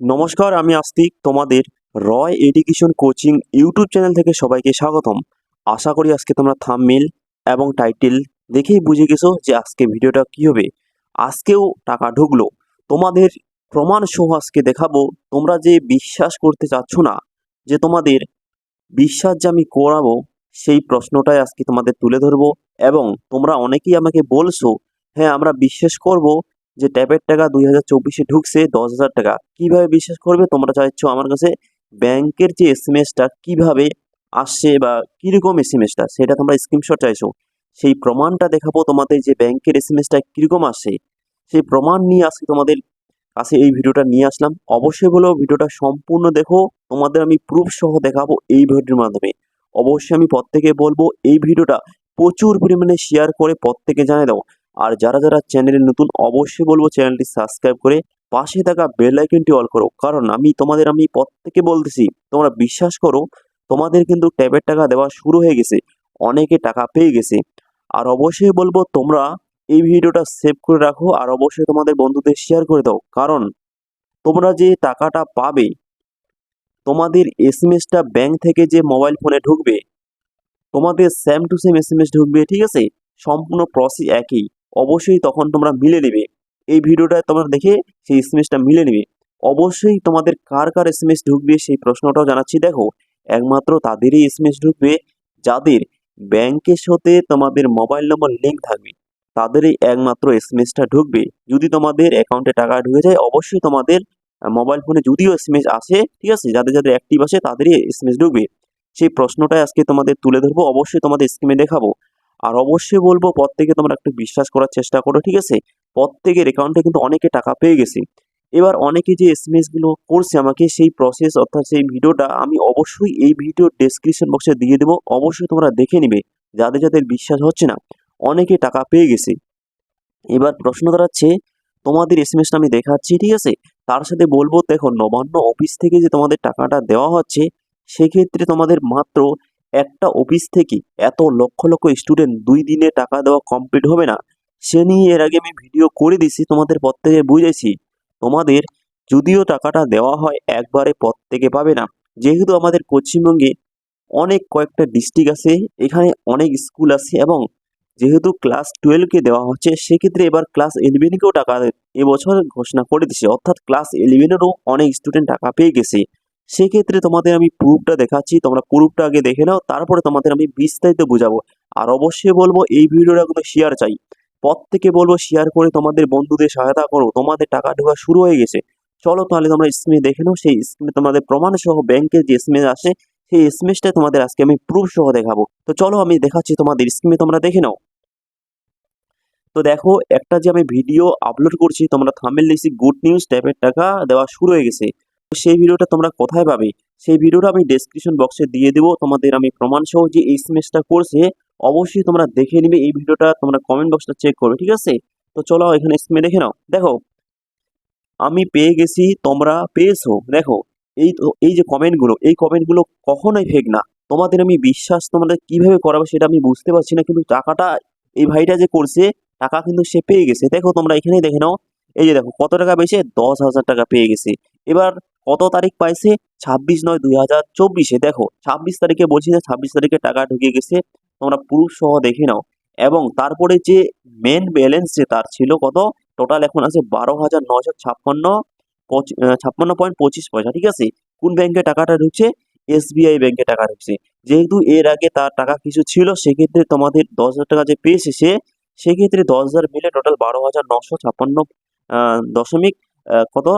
নমস্কার, আমি আস্তিক। তোমাদের Roy education coaching YouTube channel থেকে সবাইকে স্বাগতম। আশা করি আজকে তোমরা থামমেল এবং টাইটেল দেখেই বুঝে গেছো যে আজকে ভিডিওটা কী হবে। আজকেও টাকা ঢুকলো। তোমাদের প্রমাণ সহ আজকে দেখাবো। তোমরা যে বিশ্বাস করতে চাচ্ছ না, যে তোমাদের বিশ্বাস যে আমি করাবো, সেই প্রশ্নটাই আজকে তোমাদের তুলে ধরবো এবং তোমরা অনেকেই আমাকে বলছো হ্যাঁ আমরা বিশ্বাস করব যে ট্যাবের টাকা দুই হাজার চব্বিশে ঢুকছে দশ হাজার টাকা। কীভাবে বিশ্বাস করবে? তোমরা চাইছো আমার কাছে ব্যাংকের যে এস এম এসটা কীভাবে আসছে বা কীরকম এস এম এসটা সেটা তোমরা স্ক্রিনশট চাইছো। সেই প্রমাণটা দেখাবো তোমাদের যে ব্যাংকের এস এম এসটা কীরকম আসছে। সেই প্রমাণ নিয়ে আজকে তোমাদের কাছে এই ভিডিওটা নিয়ে আসলাম। অবশ্যই বলো, ভিডিওটা সম্পূর্ণ দেখো। তোমাদের আমি প্রুফ সহ দেখাবো এই ভিডিওর মাধ্যমে। অবশ্যই আমি প্রত্যেকে বলব, এই ভিডিওটা প্রচুর পরিমাণে শেয়ার করে প্রত্যেকে জানিয়ে দাও। আর যারা যারা চ্যানেলে নতুন, অবশ্যই বলব চ্যানেলটি সাবস্ক্রাইব করে পাশে থাকা বেল আইকনটি অল করো। কারণ আমি, তোমাদের আমি প্রত্যেকে বলতেছি, তোমরা বিশ্বাস করো, তোমাদের কিন্তু ট্যাবের টাকা দেওয়া শুরু হয়ে গেছে, অনেকে টাকা পেয়ে গেছে। আর অবশ্যই বলব, তোমরা এই ভিডিওটা সেভ করে রাখো, আর অবশ্যই তোমাদের বন্ধুদের শেয়ার করে দাও। কারণ, তোমরা যে টাকাটা পাবে, তোমাদের এস এম এসটা ব্যাংক থেকে যে মোবাইল ফোনে ঢুকবে, তোমাদের same to same S M S ঢুকবে, ঠিক আছে? সম্পূর্ণ প্রসেস একই। অবশ্যই তখন তোমরা মিলে নেবে। এই ভিডিওটা তোমরা দেখে সেই এস এম এসটা মিলে নেবে। অবশ্যই তোমাদের কার কার এস এম এস ঢুকবে সেই প্রশ্নটাও জানাচ্ছি। দেখো, একমাত্র তাদেরই এস এম এস ঢুকবে, যাদের ব্যাংকের সাথে তোমাদের মোবাইল নম্বর লিঙ্ক থাকবে, তাদেরই একমাত্র এস এম এসটা ঢুকবে। যদি তোমাদের অ্যাকাউন্টে টাকা ঢুকে যায়, অবশ্যই তোমাদের মোবাইল ফোনে যদিও এস এম এস আসে, ঠিক আছে? যাদের যাদের অ্যাক্টিভ আছে, তাদেরই এস এম এস ঢুকবে। সেই প্রশ্নটাই আজকে তোমাদের তুলে ধরবো। অবশ্যই তোমাদের স্কিমে দেখাবো। আর অবশ্যই বলব প্রত্যেকে তোমরা একটু বিশ্বাস করার চেষ্টা করো, ঠিক আছে? প্রত্যেকের অ্যাকাউন্টে কিন্তু অনেকে টাকা পেয়ে গেছে। এবার অনেকে যে এস এম করছে আমাকে, সেই প্রসেস অর্থাৎ সেই ভিডিওটা আমি অবশ্যই এই ভিডিওর ডেসক্রিপশন বক্সে দিয়ে দেবো। অবশ্যই তোমরা দেখে নিবে, যাদের যাদের বিশ্বাস হচ্ছে না, অনেকে টাকা পেয়ে গেছে। এবার প্রশ্ন দাঁড়াচ্ছে, তোমাদের এস এম এসটা আমি দেখাচ্ছি, ঠিক আছে? তার সাথে বলব, দেখো, নবান্ন অফিস থেকে যে তোমাদের টাকাটা দেওয়া হচ্ছে, সেক্ষেত্রে তোমাদের মাত্র একটা অফিস থেকে এত লক্ষ লক্ষ স্টুডেন্ট দুই দিনে টাকা দেওয়া কমপ্লিট হবে না, সে নিয়ে এর আগে আমি ভিডিও করে দিছি তোমাদের প্রত্যেকে বুঝেছি। তোমাদের যদিও টাকাটা দেওয়া হয়, একবারে প্রত্যেকে পাবে না। যেহেতু আমাদের পশ্চিমবঙ্গে অনেক কয়েকটা ডিস্ট্রিক্ট আছে, এখানে অনেক স্কুল আছে এবং যেহেতু ক্লাস টুয়েলভকে দেওয়া হচ্ছে, সেক্ষেত্রে এবার ক্লাস ইলেভেনকেও টাকা এবছর ঘোষণা করে দিছে অর্থাৎ ক্লাস ইলেভেনেরও অনেক স্টুডেন্ট টাকা পেয়ে গেছে। সেক্ষেত্রে তোমাদের আমি প্রুফটা দেখাচ্ছি, তোমরা প্রুফটা আগে দেখে নাও, তারপরে তোমাদের আমি বিস্তারিত বোঝাবো। আর অবশ্যই বলব, এই ভিডিওটা কিন্তু শেয়ার চাই। প্রত্যেকে বলব শেয়ার করে তোমাদের বন্ধুদের সহায়তা করো। তোমাদের টাকা ঢোকা শুরু হয়ে গেছে। চলো তাহলে তোমরা স্ক্রিনে দেখে নাও। সেই স্ক্রিনে তোমাদের প্রমাণ সহ ব্যাংকের যে এসএমএস আসে, সেই এসএমএসটা তোমাদের আজকে আমি প্রুফ সহ দেখাবো। তো চলো আমি দেখাচ্ছি তোমাদের স্ক্রিনে তোমরা দেখে নাও। তো দেখো, একটা যে আমি ভিডিও আপলোড করছি, তোমরা থামেল লিখছি গুড নিউজ ট্যাবের টাকা দেওয়া শুরু হয়ে গেছে। সেই ভিডিওটা তোমরা কোথায় পাবে? সেই ভিডিওটা আমি ডেসক্রিপশন বক্সে দিয়ে দেবো। তোমাদের আমি প্রমাণ সহ যে এই এসএমএসটা করছে, অবশ্যই তোমরা দেখে নিবে। এই ভিডিওটা তোমরা কমেন্ট বক্সটা চেক করবে, ঠিক আছে? তো চলো এখানে স্ক্রিনে দেখে নাও। দেখো, আমি পেয়ে গেছি, তোমরা পেয়েছ। দেখো, এই এই যে কমেন্টগুলো এই কমেন্টগুলো কখনোই ফেক না। তোমাদের আমি বিশ্বাস তোমাদের কীভাবে করাবো সেটা আমি বুঝতে পারছি না, কিন্তু টাকাটা এই ভাইটা যে করছে, টাকা কিন্তু সে পেয়ে গেছে। দেখো, তোমরা এখানেই দেখে নাও। এই যে দেখো, কত টাকা পেয়েছে দশ হাজার টাকা পেয়ে গেছে। এবার কত তারিখ পাইছে? ছাব্বিশ নয় দুই হাজার চব্বিশে। দেখো, ছাব্বিশ তারিখে বলছি যে ছাব্বিশ তারিখে টাকা ঢুকে গেছে। তোমরা প্রুফ সহ দেখে নাও। এবং তারপরে যে মেন ব্যালেন্স যে তার ছিল কত? টোটাল এখন আছে বারো হাজার নশো ছাপ্পান্ন ছাপ্পান্ন পয়েন্ট পঁচিশ পয়সা, ঠিক আছে? কোন ব্যাংকে টাকাটা ঢুকছে? এসবিআই ব্যাংকে টাকা ঢুকছে। যেহেতু এর আগে তার টাকা কিছু ছিল, সেক্ষেত্রে তোমাদের দশ হাজার টাকা যে পেয়েছে সে, সেক্ষেত্রে দশ হাজার মিলে টোটাল বারো হাজার নশো ছাপ্পান্ন দশমিক কত?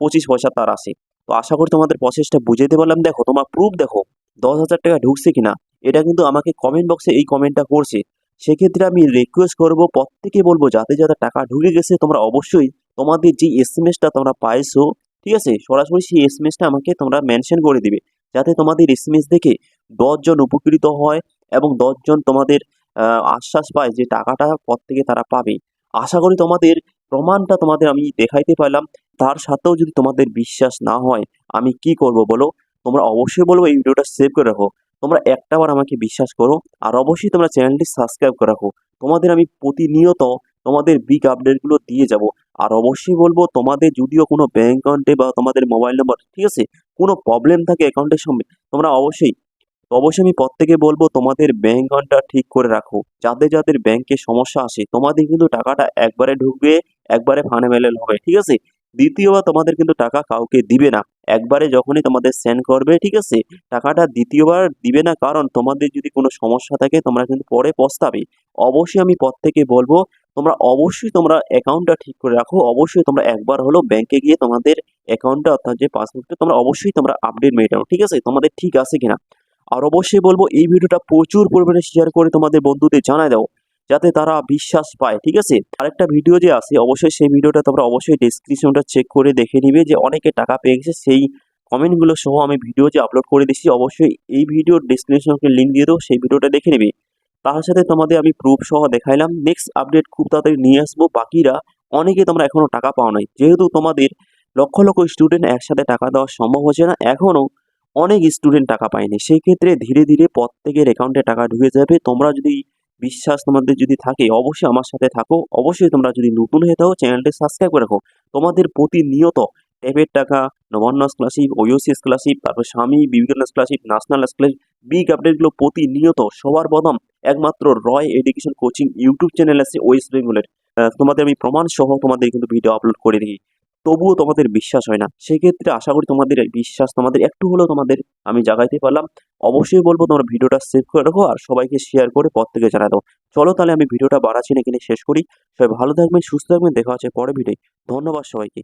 পঁচিশ পয়সা তার আসে তো আশা করি তোমাদের প্রসেসটা বুঝাতে পারলাম। দেখো, তোমার প্রুফ দেখো, দশ হাজার টাকা ঢুকছে কিনা, এটা কিন্তু আমাকে কমেন্ট বক্সে এই কমেন্টটা করছে। সেক্ষেত্রে আমি রিকোয়েস্ট করব, প্রত্যেকে বলব, যাতে যাতে টাকা ঢুকে গেছে, তোমরা অবশ্যই তোমাদের যে এস এম এসটা তোমরা পাইছো, ঠিক আছে? সরাসরি সেই এস এম এসটা আমাকে তোমরা মেনশন করে দিবে, যাতে তোমাদের এস এম এস দেখে দশজন উপকৃত হয় এবং দশজন তোমাদের আশ্বাস পায় যে টাকাটা প্রত্যেকে তারা পাবে। আশা করি তোমাদের প্রমাণটা তোমাদের আমি দেখাইতে পারলাম। তার সাথেও যদি তোমাদের বিশ্বাস না হয়, আমি কি করব বলো? তোমরা অবশ্যই বলব এই ভিডিওটা সেভ করে রাখো। তোমরা একটাবার আমাকে বিশ্বাস করো আর অবশ্যই তোমরা চ্যানেলটি সাবস্ক্রাইব করে রাখো। তোমাদের আমি প্রতিনিয়ত তোমাদের বিগ আপডেটগুলো দিয়ে যাব। আর অবশ্যই বলব, তোমাদের যদিও কোনো ব্যাংক অ্যাকাউন্টে বা তোমাদের মোবাইল নাম্বার ঠিক আছে? কোনো প্রবলেম থাকে অ্যাকাউন্টের সঙ্গে, তোমরা অবশ্যই অবশ্যই আমি প্রত্যেকে বলব, তোমাদের ব্যাংক অ্যাকাউন্টটা ঠিক করে রাখো। যাদের যাদের ব্যাংকে সমস্যা আসে, তোমাদের কিন্তু টাকাটা একবারে ঢুকবে, একবারে ফানেমেলেল হবে, ঠিক আছে? দ্বিতীয়বার তোমাদের কিন্তু টাকা কাউকে দিবে না। একবারে যখনই তোমাদের সেন্ড করবে, ঠিক আছে? টাকাটা দ্বিতীয়বার দিবে না কারণ তোমাদের যদি কোনো সমস্যা থাকে, তোমরা কিন্তু পরে পস্তাবে। অবশ্যই আমি পর থেকে বলব, তোমরা অবশ্যই তোমরা অ্যাকাউন্টটা ঠিক করে রাখো। অবশ্যই তোমরা একবার হলো ব্যাংকে গিয়ে তোমাদের অ্যাকাউন্টটা অর্থাৎ যে পাসবুকটা তোমরা অবশ্যই তোমরা আপডেট মেটাও ঠিক আছে? তোমাদের ঠিক আছে কিনা? আর অবশ্যই বলব, এই ভিডিওটা প্রচুর পরিমাণে শেয়ার করে তোমাদের বন্ধুদের জানায় দাও। যাতে তারা বিশ্বাস পায়, ঠিক আছে? আরেকটা ভিডিও যে আছে, অবশ্যই সেই ভিডিওটা তোমরা অবশ্যই ডিসক্রিপশনটা চেক করে দেখে নিবে যে অনেকে টাকা পেয়ে গেছে, সেই কমেন্টগুলো সহ আমি ভিডিও যে আপলোড করে দিচ্ছি অবশ্যই এই ভিডিওর ডিসক্রিপশনকে লিঙ্ক দিয়ে দেবো, সেই ভিডিওটা দেখে নিবে। তার সাথে তোমাদের আমি প্রুফ সহ দেখাইলাম। নেক্সট আপডেট খুব তাড়াতাড়ি নিয়ে আসব। বাকিরা অনেকে তোমরা এখনও টাকা পাও নাই। যেহেতু তোমাদের লক্ষ লক্ষ স্টুডেন্ট একসাথে টাকা দেওয়া সম্ভব হচ্ছে না এখনও অনেক স্টুডেন্ট টাকা পায়নি। সেই ক্ষেত্রে ধীরে ধীরে প্রত্যেকের অ্যাকাউন্টে টাকা ঢুকে যাবে। তোমরা যদি বিশ্বাস তোমাদের যদি থাকে, অবশ্যই আমার সাথে থাকো। অবশ্যই তোমরা যদি নতুন হয়ে থাকো, চ্যানেলটি সাবস্ক্রাইব করে রাখো। তোমাদের প্রতিনিয়ত ট্যাবের টাকা, নবান্ন স্কলারশিপ ওইওসি স্কলারশিপ তারপর Swami Vivekananda scholarship national scholarship big আপডেটগুলো প্রতিনিয়ত সবার প্রথম একমাত্র Roy education coaching YouTube channel আছে ওয়েস্ট বেঙ্গলের তোমাদের আমি প্রমাণ সহ তোমাদের কিন্তু ভিডিও আপলোড করে দিই। তবুও তোমাদের বিশ্বাস হয় না। সেক্ষেত্রে আশা করি তোমাদের বিশ্বাস তোমাদের একটু হলেও তোমাদের আমি জাগাইতে পারলাম। অবশ্যই বলব তোমরা ভিডিওটা সেভ করে রাখো আর সবাইকে শেয়ার করে প্রত্যেকে জানা দাও। চলো তাহলে আমি ভিডিওটা বাড়াচ্ছি না কিনে শেষ করি। সবাই ভালো থাকবেন, সুস্থ থাকবেন, দেখা হচ্ছে পরে ভিডিও ধন্যবাদ সবাইকে।